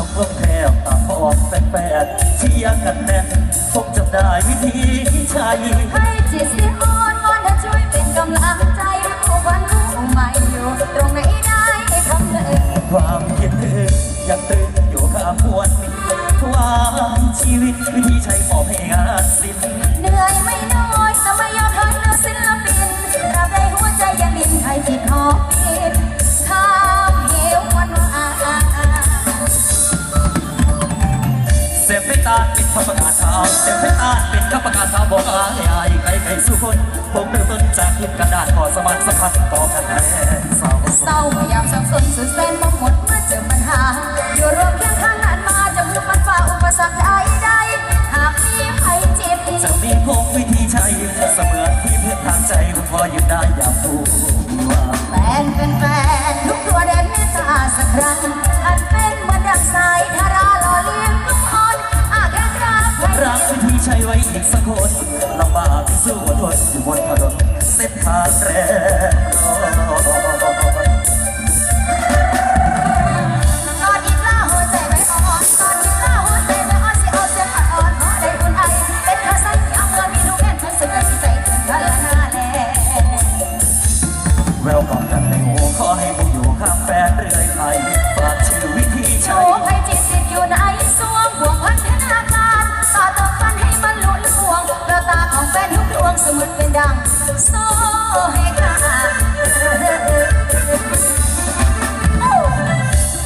ส่งลมแทบตาพอมแฟนๆเชียร์กันแน่นคงจำได้วิธีใช้ให้จิตสิอ่อนวอนและช่วยเป็นกำลังใจผู้วันรู้ใหม่อยู่ตรงไหนได้คำหนึ่งความคิดถึงยังตรึงอยู่ข้ามวนความชีวิตวิธีใช้มอบให้งานสิ้น สียบไปตาปิดข้าประกาศเท้าเสียบไปตาปิดข้าประกาศเท้าบอกอายอายใครใครสู้คนผมเริ่มต้นจากพื้นกระดาษขอสมัครสัมพันธ์ต่อกันแน่สาวเศร้าไม่อยากสับสนสุดแสนมาหมดเมื่อเจอปัญหาอยู่รวมเคียงข้างกันมาจะมุ่งมันฝ่าอุปสรรคใดๆหากมีภัยเจ็บจะมีพงวิธีใช้เสมือนที่พื้นทางใจคุณพอหยุดได้อย่างผู้ว่าแฟนเป็นแฟนทุกตัวเด่นเมตตาสักครั้ง ใจไว้อีกสักคนลำบากสู้อดทนอยู่บนถนน โซ่ให้า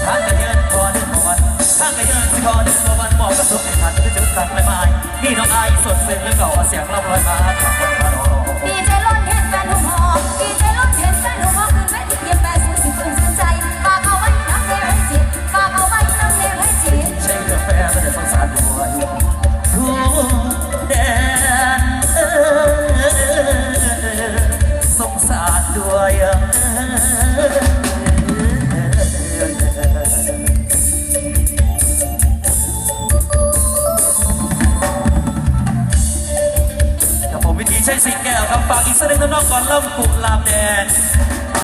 ทากระเยินพอเดินพอวันทากระเยินสิพอเดินพอวันบอกกับทุกในทันก็จะสั่งไม่ไม่นี่น้องอายสดซึ้งแล้วก็เสียงรับรอยมาขอบรถมารอดีใจ วิธีใช้สิแก้วครับฝากอีกสักนึ่งน้องก่อนล่ำกุหลาบแดง